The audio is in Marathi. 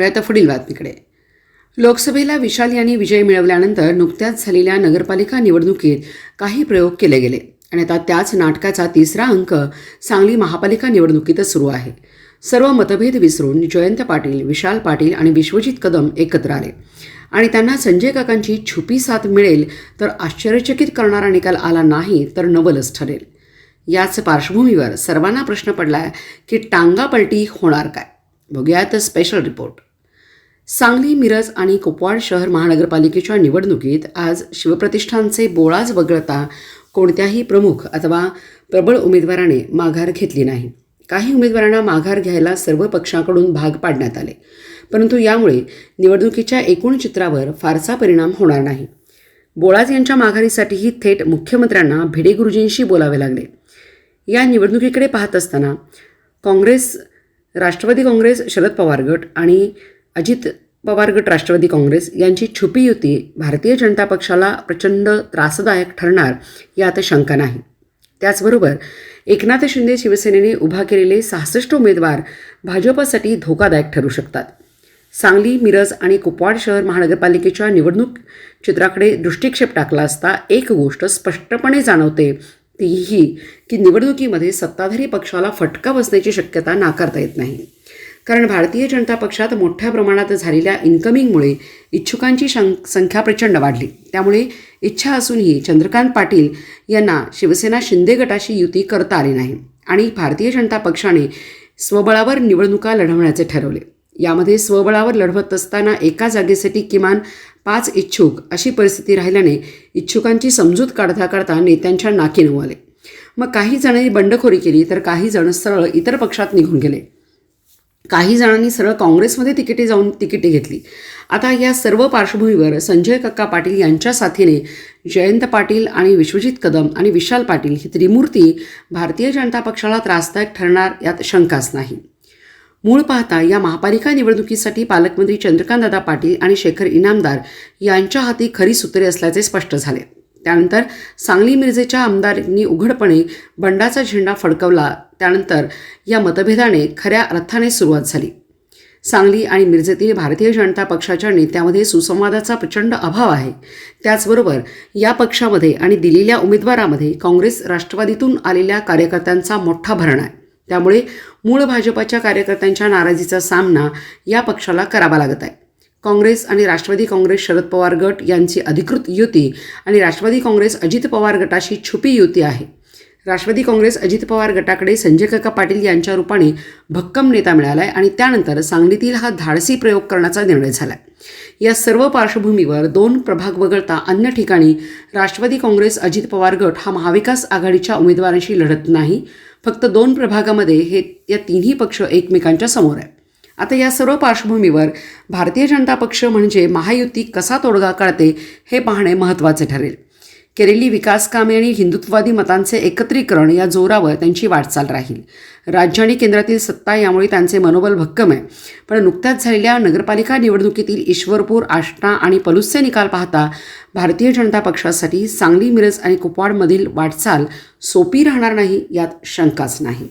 वेळात पुढील बातमीकडे. लोकसभेला विशाल यांनी विजय मिळवल्यानंतर नुकत्याच झालेल्या नगरपालिका निवडणुकीत काही प्रयोग केले गेले आणि आता त्याच नाटकाचा तिसरा अंक सांगली महापालिका निवडणुकीतच सुरू आहे. सर्व मतभेद विसरून जयंत पाटील विशाल पाटील आणि विश्वजित कदम एकत्र आले. आणि त्यांना संजय काकांची छुपी साथ मिळेल तर आश्चर्यचकित करणारा निकाल आला नाही तर नवलच ठरेल. याच पार्श्वभूमीवर सर्वांना प्रश्न पडलाय की टांगापलटी होणार काय? बघूयात स्पेशल रिपोर्ट सांगली मिरज आणि कुपवाड शहर महानगरपालिकेच्या निवडणुकीत आज शिवप्रतिष्ठानचे बोळाज वगळता कोणत्याही प्रमुख अथवा प्रबळ उमेदवाराने माघार घेतली नाही. काही उमेदवारांना माघार घ्यायला सर्व पक्षाकडून भाग पाडण्यात आले. परंतु यामुळे निवडणुकीच्या एकूण चित्रावर फारसा परिणाम होणार नाही. बोळाज यांच्या माघारीसाठीही थेट मुख्यमंत्र्यांना भिडे गुरुजींशी बोलावे लागले. या निवडणुकीकडे पाहत असताना काँग्रेस राष्ट्रवादी काँग्रेस शरद पवार गट आणि अजित पवार गट राष्ट्रवादी काँग्रेस यांची छुपी युती भारतीय जनता पक्षाला प्रचंड त्रासदायक ठरणार यात शंका नाही. त्याचबरोबर एकनाथ शिंदे शिवसेनेने उभा केलेले सहासष्ट उमेदवार भाजपसाठी धोकादायक ठरू शकतात. सांगली मिरज आणि कुपवाड शहर महानगरपालिकेच्या निवडणूक चित्राकडे दृष्टिक्षेप टाकला असता एक गोष्ट स्पष्टपणे जाणवते ती ही की निवडणुकीमध्ये सत्ताधारी पक्षाला फटका बसण्याची शक्यता नाकारता येत नाही. कारण भारतीय जनता पक्षात मोठ्या प्रमाणात झालेल्या इन्कमिंगमुळे इच्छुकांची शं संख्या प्रचंड वाढली. त्यामुळे इच्छा असूनही चंद्रकांत पाटील यांना शिवसेना शिंदे गटाशी युती करता आली नाही आणि भारतीय जनता पक्षाने स्वबळावर निवडणुका लढवण्याचे ठरवले. यामध्ये स्वबळावर लढवत असताना एका जागेसाठी किमान पाच इच्छुक अशी परिस्थिती राहिल्याने इच्छुकांची समजूत काढता काढता नेत्यांच्या नाकी आले मग काही जणांनी बंडखोरी केली तर काही जण सरळ इतर पक्षात निघून गेले. काही जणांनी सरळ काँग्रेसमध्ये तिकिटे जाऊन तिकिटे घेतली. आता या सर्व पार्श्वभूमीवर संजय कक्का पाटील यांच्या साथीने जयंत पाटील आणि विश्वजित कदम आणि विशाल पाटील ही त्रिमूर्ती भारतीय जनता पक्षाला त्रासदायक ठरणार यात शंकाच नाही. मूळ पाहता या महापालिका निवडणुकीसाठी पालकमंत्री चंद्रकांतदादा पाटील आणि शेखर इनामदार यांच्या हाती खरी सूत्रे असल्याचे स्पष्ट झाले. त्यानंतर सांगली मिरजेच्या आमदारांनी उघडपणे बंडाचा झेंडा फडकवला. त्यानंतर या मतभेदाने खऱ्या अर्थाने सुरुवात झाली. सांगली आणि मिरजेतील भारतीय जनता पक्षाच्या नेत्यामध्ये सुसंवादाचा प्रचंड अभाव आहे. त्याचबरोबर या पक्षामध्ये आणि दिलेल्या उमेदवारामध्ये काँग्रेस राष्ट्रवादीतून आलेल्या कार्यकर्त्यांचा मोठा भरणा आहे. त्यामुळे मूळ भाजपाच्या कार्यकर्त्यांच्या नाराजीचा सामना या पक्षाला करावा लागत आहे. काँग्रेस आणि राष्ट्रवादी काँग्रेस शरद पवार गट यांची अधिकृत युती आणि राष्ट्रवादी काँग्रेस अजित पवार गटाशी छुपी युती आहे. राष्ट्रवादी काँग्रेस अजित पवार गटाकडे संजय काका पाटील यांच्या रूपाने भक्कम नेता मिळाला आहे आणि त्यानंतर सांगलीतील हा धाडसी प्रयोग करण्याचा निर्णय झाला या सर्व पार्श्वभूमीवर दोन प्रभाग वगळता अन्य ठिकाणी राष्ट्रवादी काँग्रेस अजित पवार गट हा महाविकास आघाडीच्या उमेदवारांशी लढत नाही. फक्त दोन प्रभागामध्ये हे या तिन्ही पक्ष एकमेकांच्या समोर आहे आता या सर्व पार्श्वभूमीवर भारतीय जनता पक्ष म्हणजे महायुती कसा तोडगा काढते हे पाहणे महत्त्वाचे ठरेल. केलेली विकास कामे आणि हिंदुत्ववादी मतांचे एकत्रीकरण या जोरावर त्यांची वाटचाल राहील. राज्य आणि केंद्रातील सत्ता यामुळे त्यांचे मनोबल भक्कम आहे. पण नुकत्याच झालेल्या नगरपालिका निवडणुकीतील ईश्वरपूर आष्टा आणि पलुसचे निकाल पाहता भारतीय जनता पक्षासाठी सांगली मिरज आणि कुपवाडमधील वाटचाल सोपी राहणार नाही यात शंकाच नाही.